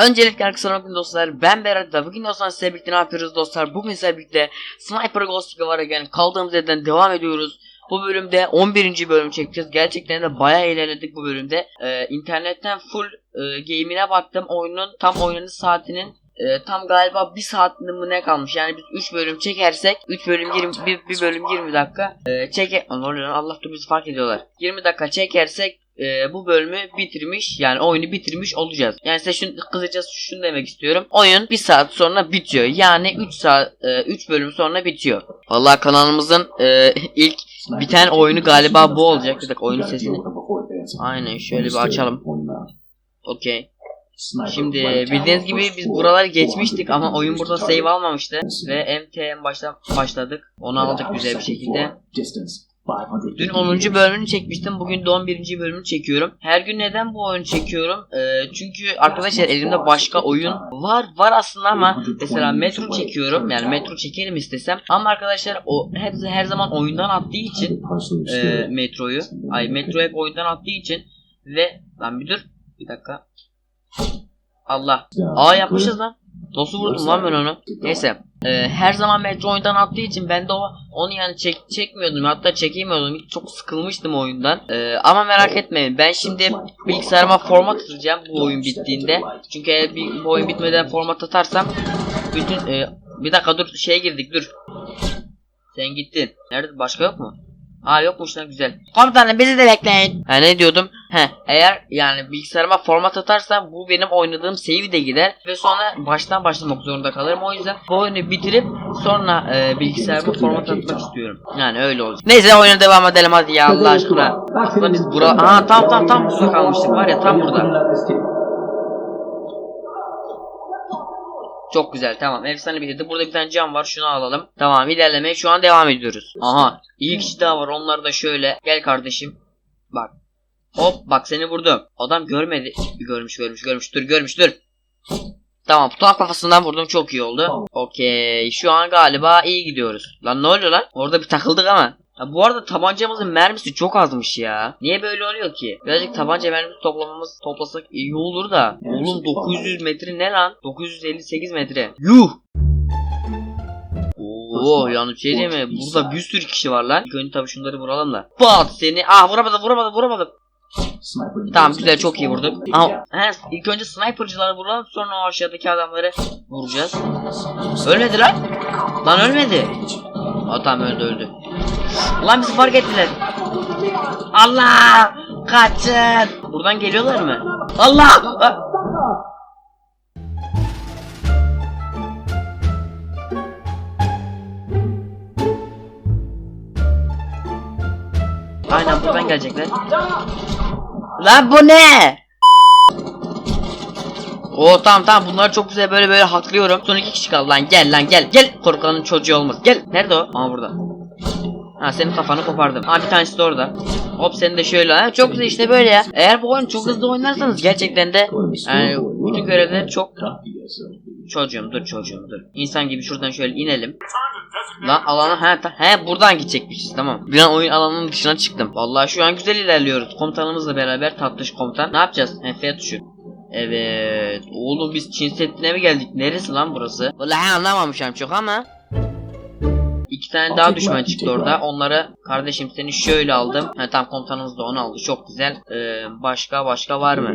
Öncelikle herkese bakın dostlar. Ben Berat da bugün dostlar size birlikte ne yapıyoruz dostlar? Bugün size birlikte Sniper Ghost var yani kaldığımız yerden devam ediyoruz. Bu bölümde 11. bölüm çekeceğiz. Gerçekten de bayağı eğlendik bu bölümde. Ee, internetten full e, game'ine baktım. Oyunun tam oynanış saatinin e, tam galiba bir saat mi ne kalmış. Yani biz 3 bölüm çekersek 3 bölüm 20 bir, bölüm 20 dakika e, çeke? Allah dur bizi fark ediyorlar. 20 dakika çekersek e, bu bölümü bitirmiş yani oyunu bitirmiş olacağız. Yani size şunu kısaca şunu demek istiyorum. Oyun bir saat sonra bitiyor. Yani 3 saat 3 bölüm sonra bitiyor. Vallahi kanalımızın e, ilk biten oyunu galiba bu olacak. Bir oyunun sesini. Aynen şöyle bir açalım. Okey. Şimdi bildiğiniz gibi biz buraları geçmiştik ama oyun burada save almamıştı ve MTM başla başladık. Onu aldık güzel bir şekilde. Dün 10. bölümünü çekmiştim. Bugün de 11. bölümünü çekiyorum. Her gün neden bu oyunu çekiyorum? Ee, çünkü arkadaşlar elimde başka oyun var. Var aslında ama mesela Metro çekiyorum. Yani Metro çekelim istesem. Ama arkadaşlar o hep her zaman oyundan attığı için e, Metro'yu. Ay Metro hep oyundan attığı için ve lan bir dur. Bir dakika. Allah. Aa yapmışız lan. Nasıl vurdum lan ben onu? Neyse. Ee, her zaman Metro oyundan attığı için ben de o onu yani çek çekmiyordum. Hatta çekemiyordum. Çok sıkılmıştım oyundan. Ee, ama merak etmeyin ben şimdi bilgisayarıma format atacağım bu oyun bittiğinde. Çünkü eğer bir, bu oyun bitmeden format atarsam bütün e, bir dakika dur şeye girdik dur. Sen gittin. Nerede? Başka yok mu Ha yokmuş lan güzel. Komutanım bizi de bekleyin. Ha ne diyordum? He eğer yani bilgisayarıma format atarsam bu benim oynadığım save de gider ve sonra baştan başlamak zorunda kalırım. O yüzden bu oyunu bitirip sonra e, bilgisayarıma format atmak istiyorum. Yani öyle olacak. Neyse oyuna devam edelim hadi ya Allah aşkına. Aslında biz bura... Aha tam tam tam burada kalmıştık var ya tam burada. Çok güzel tamam efsane bitirdi. Burada bir tane cam var şunu alalım. Tamam ilerlemeye şu an devam ediyoruz. Aha iyi kişi daha var onları da şöyle. Gel kardeşim. Bak. Hop bak seni vurdum. Adam görmedi. Görmüş görmüş görmüş dur görmüş dur. Tamam tam kafasından vurdum çok iyi oldu. Okey şu an galiba iyi gidiyoruz. Lan ne oluyor lan? Orada bir takıldık ama. Ha, bu arada tabancamızın mermisi çok azmış ya. Niye böyle oluyor ki? Birazcık tabanca mermisi toplamamız toplasak iyi olur da. Oğlum 900 metre ne lan? 958 metre. Yuh! Oo yanlış şey değil mi? Burada bir sürü kişi var lan. İlk önce tabii şunları vuralım da. Bat seni. Ah vuramadım vuramadım vuramadım. Tamam güzel çok iyi vurduk. Ama he, ilk önce snipercıları vuralım sonra o aşağıdaki adamları vuracağız. Ölmedi lan. Lan ölmedi. Aa tamam öldü öldü. Ulan bizi fark ettiler. Allah! Kaçın! Buradan geliyorlar mı? Allah! Ah! Aynen buradan gelecekler. Lan bu ne? Oo tamam tamam bunları çok güzel böyle böyle haklıyorum. Son iki kişi kaldı lan gel lan gel gel. Korkanın çocuğu olmaz. Gel. Nerede o? Aa burada. Ha senin kafanı kopardım. Ha bir tanesi de orada. Hop seni de şöyle. Ha, çok güzel işte böyle ya. Eğer bu oyunu çok hızlı oynarsanız gerçekten de yani bütün görevler çok çocuğum dur çocuğum dur. İnsan gibi şuradan şöyle inelim. Lan alana he, he buradan gidecekmişiz tamam. Bir an oyun alanının dışına çıktım. Vallahi şu an güzel ilerliyoruz. Komutanımızla beraber tatlış komutan. Ne yapacağız? He tuşu. Evet. Oğlum biz Çin Seddi'ne mi geldik? Neresi lan burası? Vallahi anlamamışım çok ama. İki tane daha düşman çıktı orada. Onlara kardeşim seni şöyle aldım. Ha, tam komutanımız da onu aldı. Çok güzel. Ee, başka başka var mı?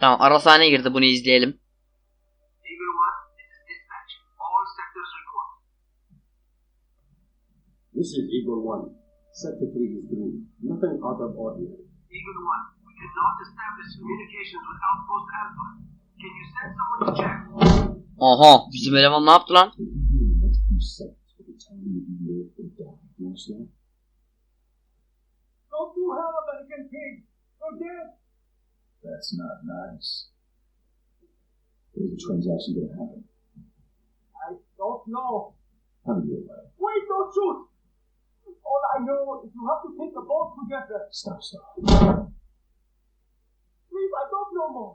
Tamam ara sahneye girdi bunu izleyelim. This is Eagle 1. set the tree is green. Nothing out of ordinary. Even one. We cannot establish communications with outpost alpha. Can you send someone to check? Aha bizim eleman ne yaptı lan? Go to hell, American king. You're! That's not nice. Is the transaction going to happen? I don't know. How do you know? Wait, don't shoot! All I know is you have to take the boat together. Stop, stop. Please, I don't know more.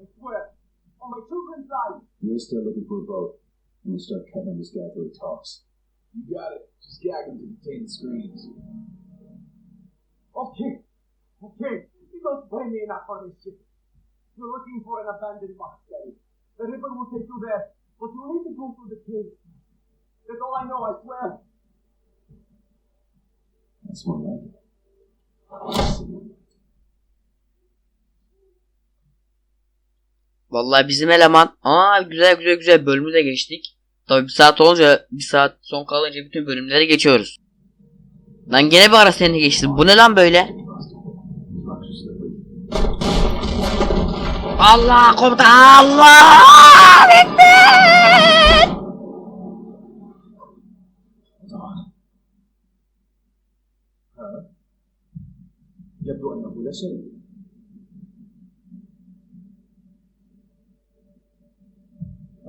I swear. On my children's lives. You're still looking for a boat. and we start cutting on this guy till he talks. You got it. Just gag him to contain the screams. Okay. Okay. You don't pay me enough for this shit. You're looking for an abandoned box, Daddy. The river will take you there, but you need to go through the cave. That's all I know, I swear. That's. Vallahi bizim eleman. Aa güzel güzel güzel bölümü de geçtik. Tabi bir saat olunca bir saat son kalınca bütün bölümleri geçiyoruz. Lan gene bir ara seni geçtim. Bu ne lan böyle? Allah komutan Allah! Ekber! يبدو أنه لا شيء.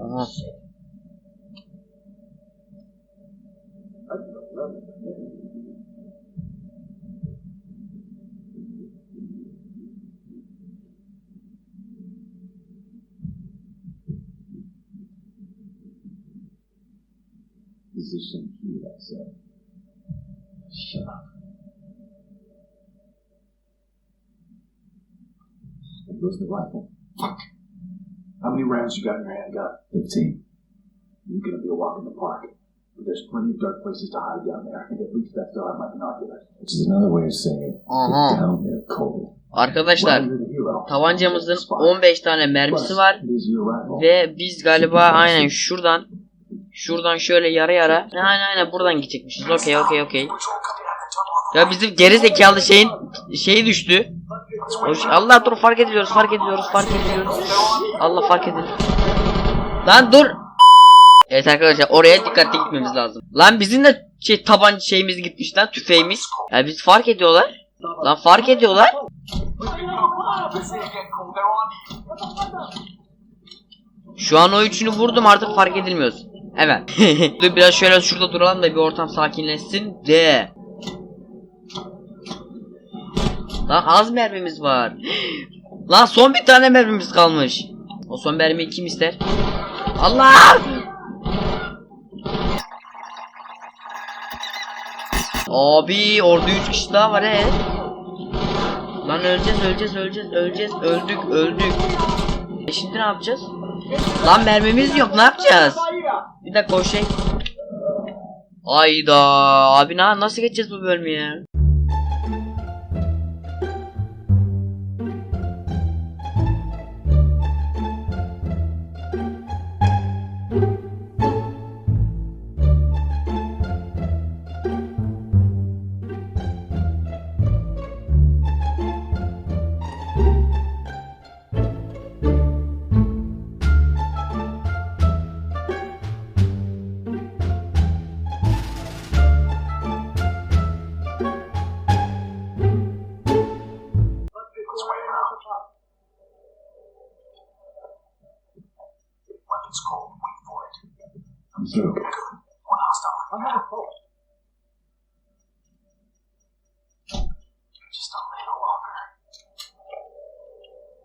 Aha. Position that's uh, Shut up. Goes the rifle. Fuck. How many rounds you got in your handgun? Fifteen. You're gonna be a walk in the park. But there's plenty of dark places to hide down there, and at least I still have my binoculars. Which is another way of saying, Aha. get down there, Cole. Arkadaşlar tabancamızın Spot. 15 tane mermisi var. Ve biz galiba aynen şuradan şuradan şöyle yara yara aynen aynen buradan gidecekmişiz. Okey okey okey. Ya bizim geri zekalı şeyin şeyi düştü. Allah dur fark ediliyoruz fark ediliyoruz fark ediliyoruz. Allah fark ediliyor. Lan dur. Evet arkadaşlar oraya dikkatli gitmemiz lazım. Lan bizim de şey tabanca şeyimiz gitmiş lan tüfeğimiz. Ya biz fark ediyorlar. Lan fark ediyorlar. Şu an o üçünü vurdum artık fark edilmiyoruz. Evet. Biraz şöyle şurada duralım da bir ortam sakinleşsin de. Lan az mermimiz var. Lan son bir tane mermimiz kalmış. O son mermiyi kim ister? Allah! Abi orada 3 kişi daha var he. Lan öleceğiz öleceğiz öleceğiz öleceğiz öldük öldük. E şimdi ne yapacağız? Lan mermimiz yok ne yapacağız? Bir dakika o şey. Ayda abi na nasıl geçeceğiz bu bölümü ya?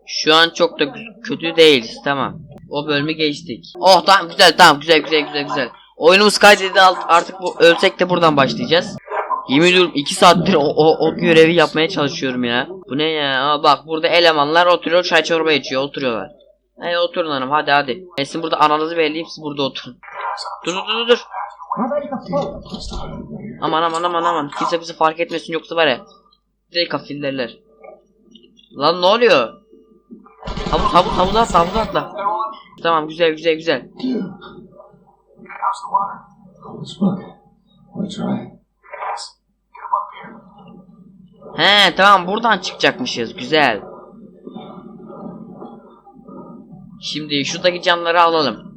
Şu an çok da kö- kötü değiliz tamam. O bölümü geçtik. Oh tamam güzel tamam güzel güzel güzel güzel. Oyunumuz kaydedildi artık bu ölsek de buradan başlayacağız. Yemin ediyorum 2 saattir o, o, o görevi yapmaya çalışıyorum ya. Bu ne ya? Aa, bak burada elemanlar oturuyor çay çorba içiyor oturuyorlar. Hey oturun hanım hadi hadi. Ben sizin burada ananızı belirleyeyim siz burada oturun. Dur dur dur dur. Aman aman aman aman. Kimse bizi fark etmesin yoksa var ya. Direkt kafillerler. Lan ne oluyor? Havuz havuz havuza atla havuza atla. Tamam güzel güzel güzel. He tamam buradan çıkacakmışız güzel. Şimdi şuradaki camları alalım.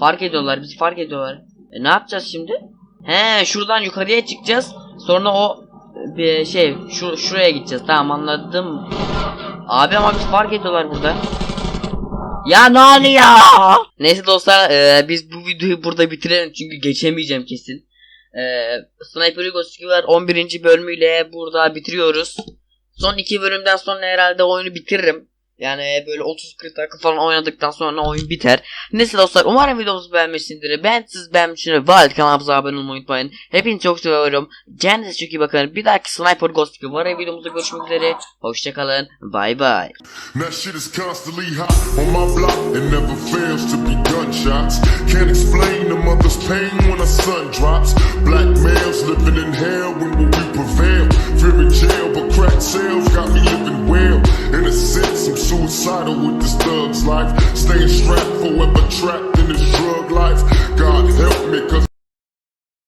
Fark ediyorlar bizi fark ediyorlar. E ne yapacağız şimdi? He şuradan yukarıya çıkacağız. Sonra o bir şey şu şuraya gideceğiz. Tamam anladım. Abi ama bizi fark ediyorlar burada. Ya ne oluyor? Neyse dostlar e, biz bu videoyu burada bitirelim çünkü geçemeyeceğim kesin. E, Sniper Ghost var 11. bölümüyle burada bitiriyoruz. Son iki bölümden sonra herhalde oyunu bitiririm. Yani böyle 30-40 dakika falan oynadıktan sonra oyun biter. Neyse dostlar umarım videomuzu beğenmişsindir. Ben siz beğenmişsiniz. Valet kanalımıza abone olmayı unutmayın. Hepinizi çok seviyorum. Kendinize çok iyi bakın. Bir dahaki Sniper Ghost gibi var videomuzda görüşmek üzere. Hoşçakalın. We prevail? Fear in jail, but crack sales got me living well. In a sense, I'm suicidal with this thug's life. Staying strapped forever trapped in this drug life. God help me, cause